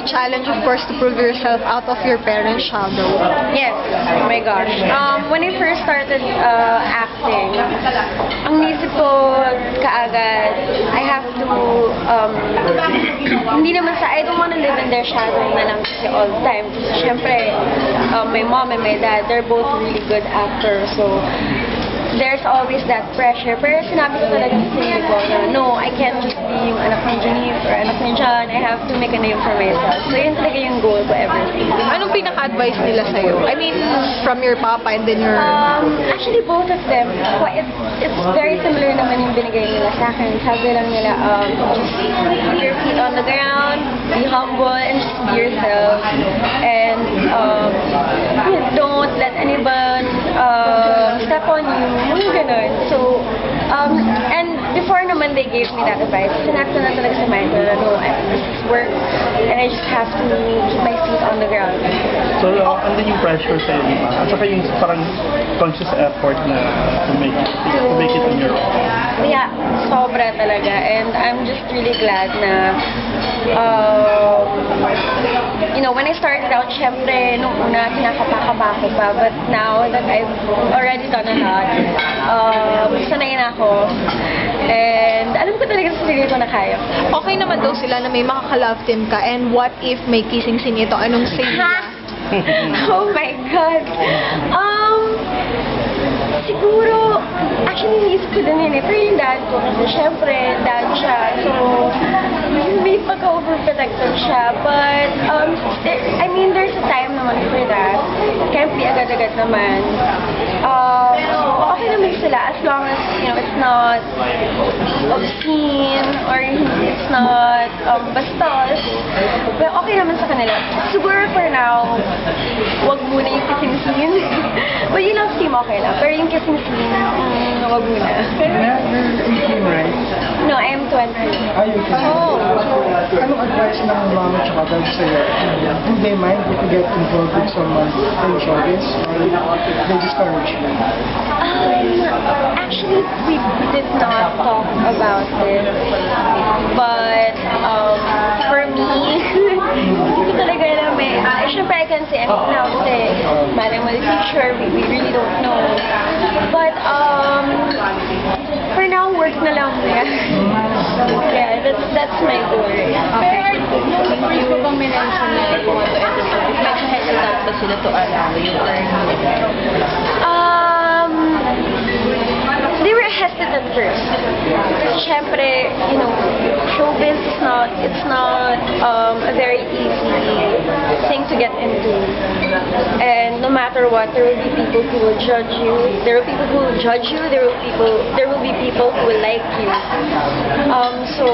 a challenge, of course, to prove yourself out of your parents' shadow. Yes, oh my gosh. Um, when I first started uh, acting, ang nisip ko kaagad, I have to, um, hindi naman sa, I don't want to live in their shadow na lang kasi all the time. Kasi syempre, um, my mom and my dad, they're both really good actors, so there's always that pressure. Pero sinabi ko talaga sa sarili ko na, no, I can't just be yung anak ni Janice or anak ni John. I have to make a name for myself. So yun talaga yung goal ko everything. Anong pinaka-advice nila sa'yo? I mean, from your papa and then your... Um, actually, both of them, it's, it's very similar naman yung binigay nila sa akin. Sabi lang nila, um, just keep your feet on the ground, be humble, and just be yourself. And um, don't let anyone uh, step on you. Mga ganun. So, um, and before naman they gave me that advice, sinabi ko na talaga sa mind na, no, I, this is work, and I just have to keep my feet on the ground. So, uh, andun yung pressure sa'yo, di ba? At saka yung parang conscious effort na to make it, to make it on your own. Yeah, sobra talaga. And I'm just really glad na, um, you know, when I started out, syempre, nung una, kinakapakaba ko pa. But now that I've already done a lot, um, sanay na ako. And alam ko talaga sa sarili ko na kaya. Okay naman daw sila na may makaka-love team ka and what if may kissing scene ito? Anong nila? oh my God. Um, siguro, actually, naisip ko din yun eh. Pero yung dad ko, kasi syempre, dad siya. So, may pagka-overprotective siya. But, um, I mean, there's a time naman for that. Can't be agad-agad naman. Um, okay naman sila as long as, you know, it's not obscene or it's not um, bastos. But okay naman sa kanila. Siguro for now, wag muna yung kissing. But yung love team, okay lang. Pero yung kissing scene, mm, wag muna. 18, right? No, I am 20. Ayun. Oh. So, anong advice ng mama at saka dad sa'yo? Do they mind if you get involved with someone in showbiz? Or they discourage you? Um, actually, we did not talk about it. But, um, for me, hindi ko talaga alam eh. Uh, syempre, I can say anything now kasi malam mo the future, we, we really don't know. But, um, for now, work na lang muna. yeah, that's, that's my goal. Pero nung first ko bang minention na kung ano ito sa medyo hesitant ba sila to allow you or? Um, they were hesitant first. Siyempre, you know, showbiz is not, it's not um, a very easy thing to get into. And no matter what, there will be people who will judge you. There will be people who will judge you. There will people, there will be people who will like you. Um, so,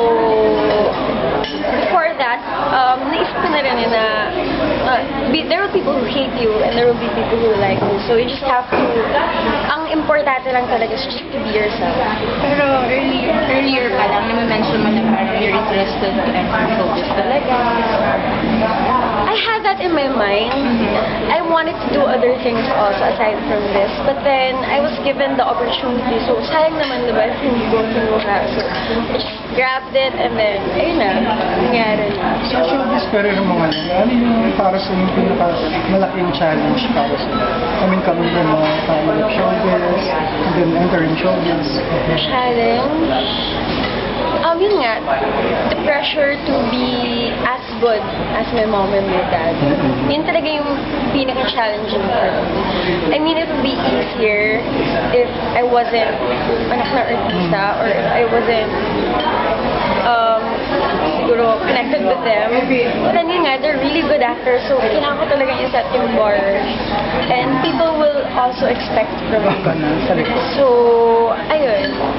before that, um, naisip ko uh, be, there will be people who hate you and there will be people who like you. So you just have to, ang importante lang talaga is just to be yourself. Pero earlier, earlier pa lang, na-mention mo na you're interested enter showbiz talaga. I had that in my mind. I wanted to do other things also aside from this. But then, I was given the opportunity. So, sayang naman diba if hindi ko kinuha. So, I just grabbed it and then, ayun na, nangyari na. Sa showbiz career mo ngayon, ano yung para sa yung pinakamalaking challenge para sa I mean, coming from mga family of showbiz, and then entering showbiz. challenge. Um, yun nga, the pressure to be as good as my mom and my dad. Yun talaga yung pinaka-challenging part. I mean, it would be easier if I wasn't anak na artista or if I wasn't um, siguro connected with them. But then yun nga, they're really good actors, so kailangan ko talaga i-set yung bar. And people will also expect from me. So, ayun.